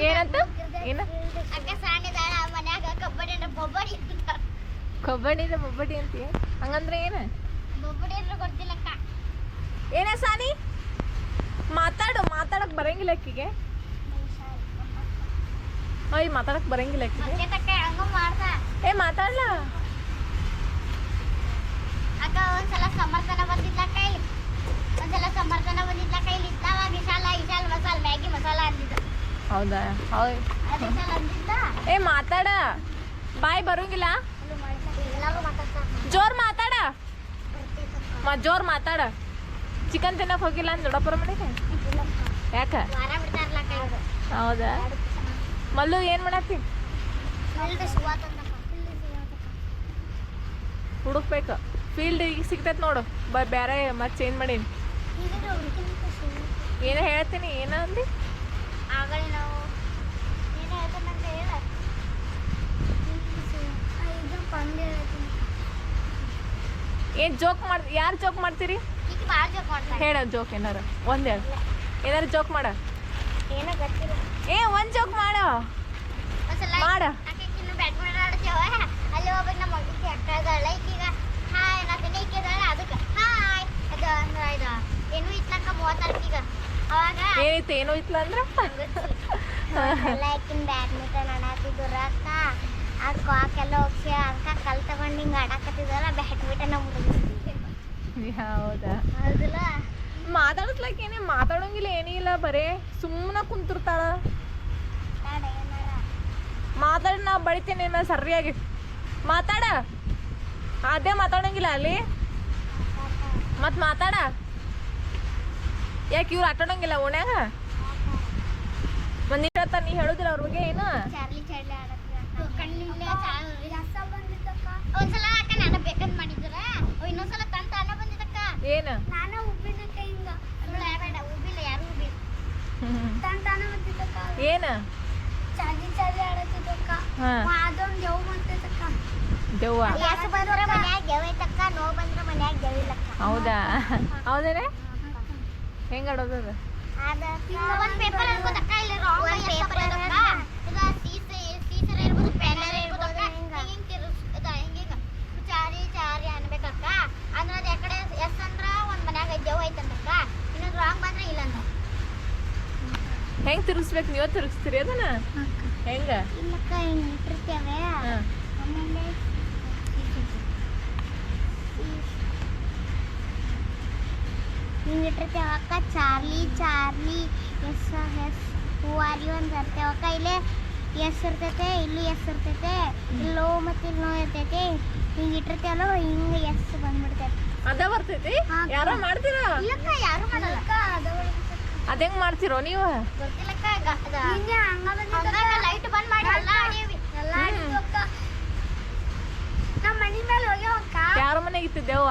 ಏನಂತ? ಏನ? ಅಂದ್ರೆ ಬೊಬ್ಬಡಿ ಅಂತೀಯ ಹಂಗಂದ್ರೆ ಏನ? ಬೊಬ್ಬಡಿ ಅಂದ್ರೆ ಗೊತ್ತಿಲ್ಲಕ್ಕ ಏನ ಸಾನಿ ಮಾತಾಡು ಮಾತಾಡಕ್ ಬರಂಗಿಲ್ಲ ಅಕ್ಕಿಗೆ. ಅಯ್ಯ ಮಾತಾಡಕ್ ಬರಂಗಿಲ್ಲ ಅಕ್ಕಿಗೆ. ಏ ಮಾತಾಡ್ಲ? ಅಕ್ಕ ಒಂದ್ಸಲ ಸಮರ್ಥನ ಬಂದಿದ್ಲಕ್ಕ ಕೈ. ಒಂದ್ಸಲ ಸಮರ್ಥನ ಬಂದಿದ್ಲಕ್ಕ ಇಲ್ಲಿ ಇದ್ದಾವ ವಿಶಾಲ ವಿಶಾಲ್ ಮಸಾಲ ಮ್ಯಾಗಿ ಮಸಾಲ ಅಂದಿದ್ದು. ಹೌದಾ? ಹೌದು ಏ ಮಾತಾಡ. ಬಾಯ್ ಬರಂಗಿಲ್ಲ? ಜೋರ್ ಮಾತಾಡ. ಮ ಜೋರ್ ಮಾತಾಡ. ಚಿಕನ್ ತಿನ್ನಕ್ ಹೋಗಿಲ್ಲ ಅಂತ ದೊಡ್ಡಪ್ಪರ ಮನೆಗೆ ಯಾಕ? ಹೌದಾ? ಮಲ್ಲು ಏನ್ ಮಾಡತ್ತಿ? ಹುಡುಕ್ಬೇಕು. ಫೀಲ್ಡ್ ಈಗ ಸಿಗ್ತೈತೆ ನೋಡು. ಬ ಬೇರೆ ಮತ್ತೆ ಚೇಂಜ್ ಮಾಡೀನಿ. ಏನೋ? ಹೇಳ್ತೀನಿ? ಏನೋ ಆಗಲೇ ನಾವು. ಏನು ಹೇಳ್ತಾನಂತ ಹೇಳ. ಇದು ಪಂದ್ಯ ಏನ್ ಜೋಕ್ ಮಾಡ್ ಯಾರು ಜೋಕ್ ಮಾಡ್ತೀರಿ? ಈಗ ಭಾಳ ಜೋಕ್ ಮಾಡ್ತಾರೆ ಹೇಳ ಜೋಕ್ ಏನಾರ ಒಂದ್ ಹೇಳ. ಏನಾರ ಜೋಕ್ ಮಾಡ. ಏನೋ ಗೊತ್ತಿಲ್ಲ. ಏ ಒಂದು ಜೋಕ್ ಮಾಡ. ಮಾಡ. ಬ್ಯಾಡ್ಮಿಂಟನ್ ಆಡ್ತೇವ ಅಲ್ಲಿ ಒಬ್ಬ ನಮ್ಮ ಮಗಕ್ಕೆ ಅಕ್ಕ ಇದಾಳ ಈಗ ಈಕೆ ಇದಾಳ ಅದಕ್ಕೆ ಹಾಯ್ ಅದು ಅಂದ್ರೆ ಇದು ಏನು ಇತ್ಲಕ್ಕ ಮೂವತ್ತಾರಕ್ಕೀಗ ಅವಾಗ ಏನೈತೆ ಏನೋ ಇತ್ಲ ಅಂದ್ರ? ಎಲ್ಲ ಆಕಿನ ಬ್ಯಾಡ್ಮಿಂಟನ್ ಆಡಾತಿದ್ರು ಅಕ್ಕ. ಅದು ಕಾಕೆಲ್ಲ ಹೋಗ್ಸಿ ಅದಕ್ಕೆ ಕಲ್ ತಗೊಂಡು ಹಿಂಗೆ ಆಡಾಕತ್ತಿದ್ವಲ್ಲ ಬ್ಯಾಡ್ಮಿಂಟನ್ ಮುಗಿಸ್ತೀವಿ ಹೌದಾ? ಹೌದಲ್ಲ ಮಾತಾಡಸ್ಲಕ್ ಏನೇ ಮಾತಾಡೋಂಗಿಲ್ಲ ಏನೇ ಇಲ್ಲ ಬರೇ ಸುಮ್ಮನೆ ಕುಂತಿರ್ತಾಳ. ಮಾತಾಡ ನಾ ಬಳಿತೇನೆ ನಾ ಸರಿಯಾಗಿ. ಮಾತಾಡ. ಅದೇ ಮಾತಾಡೋಂಗಿಲ್ಲ ಅಲ್ಲಿ? ಮತ್ ಮಾತಾಡ. ಯಾಕೆ ಇವ್ರು ಆಟಾಡಂಗಿಲ್ಲ ಓಣ್ಯಾಗ? ಮಂದಿ ನಿಮಿಷ ನೀ ಹೇಳುದಿಲ್ಲ ಅವ್ರ ಬಗ್ಗೆ ಏನು? ಏನು? ಏನು? ಹೌದಾ? ಹೌದೇನೆ? ಹೆಂಗ್ ಆಡೋದು ಅದು? ಒಂದ್ ಪೇಪರ್ ನೀವ ತಿರುಗಿಸ್ತೀರಿ ರಾಂಗ್ ಪೇಪರ್ ಇರಕ್ಕ ಇದು ಸೀಸ ಸೀಸರ ಇರ್ಬೋದು ಪೆನ್ನರ್ ಇರ್ಬೋದಕ್ಕ ಹಿಂಗ್ ತಿರ್ಸ್ ಇದ ಹಿಂಗ್ ಹಿಂಗ ಚಾರಿ ಚಾರಿ ಅನ್ಬೇಕಕ್ಕ ಅಂದ್ರೆ ಅದ್ ಯಾಕಡೆ ಎಸ್ ಅಂದ್ರ ಒಂದ್ ಮನ್ಯಾಗ ದೇವ್ ಐತಂದಕ್ಕ ಇನ್ನೊಂದು ರಾಂಗ್ ಬಂದ್ರೆ ಇಲ್ಲ ಅಂತ ಹೆಂಗ್ ತಿರ್ಗಿಸ್ಬೇಕು ನೀವ ತಿರ್ಗಿಸ್ತೀರಿ ಅದನ್ನ ಹೆಂಗ ಇಲ್ಲಕ್ಕ ಹಿಂಗ್ ಇಟ್ಟಿರ್ತೇವೆ ಹಾ. ಆಮೇಲೆ ಹಿಂಗ್ ಅಕ್ಕ Charlie Charlie yes yes who are you ಅಂತ ಇರ್ತೇವೆ ಅಕ್ಕ ಇಲ್ಲೇ ಎಸ್ ಇರ್ತೈತೆ ಇಲ್ಲಿ ಎಸ್ ಇರ್ತೈತೆ ಇಲ್ಲೋ ಮತ್ತೆ ಇಲ್ಲಿ ನೋ ಇರ್ತೈತೆ. ಹಿಂಗ್ ಇಟ್ಟಿರ್ತೇವಲ್ಲ ಹಿಂಗ ಎಸ್ ಬಂದ್ಬಿಡ್ತೈತೆ. ಅದ ಬರ್ತೈತಿ? ಯಾರೋ ಮಾಡ್ತೀರಾ? ಇಲ್ಲಕ್ಕ ಯಾರು ಮಾಡಲ್ಲ. ಅದ ಹೆಂಗ್ ಮಾಡ್ತಿರೋ ನೀವು? ಗೊತ್ತಿಲ್ಲಕ್ಕ ಲೈಟ್ ಬಂದ್ ಮಾಡಿ ಎಲ್ಲ ಆಡೀವಿ ಎಲ್ಲ ನಮ್ಮ ಮನಿ ಮೇಲೆ ಹೋಗ್ಯಾವಕ್ಕ ಯಾರ ಮನೆಗೆ ಇತ್ತು ದೆವ್ವ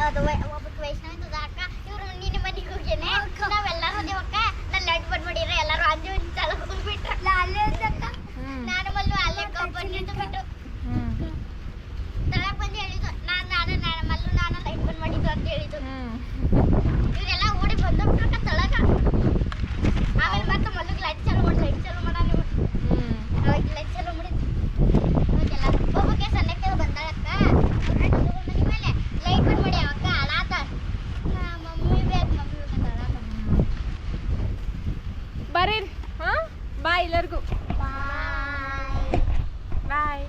ಅದು ಒಬ್ಬ ವೈಷ್ಣವಿ ಮನೆಗೆ अरे बाय बाय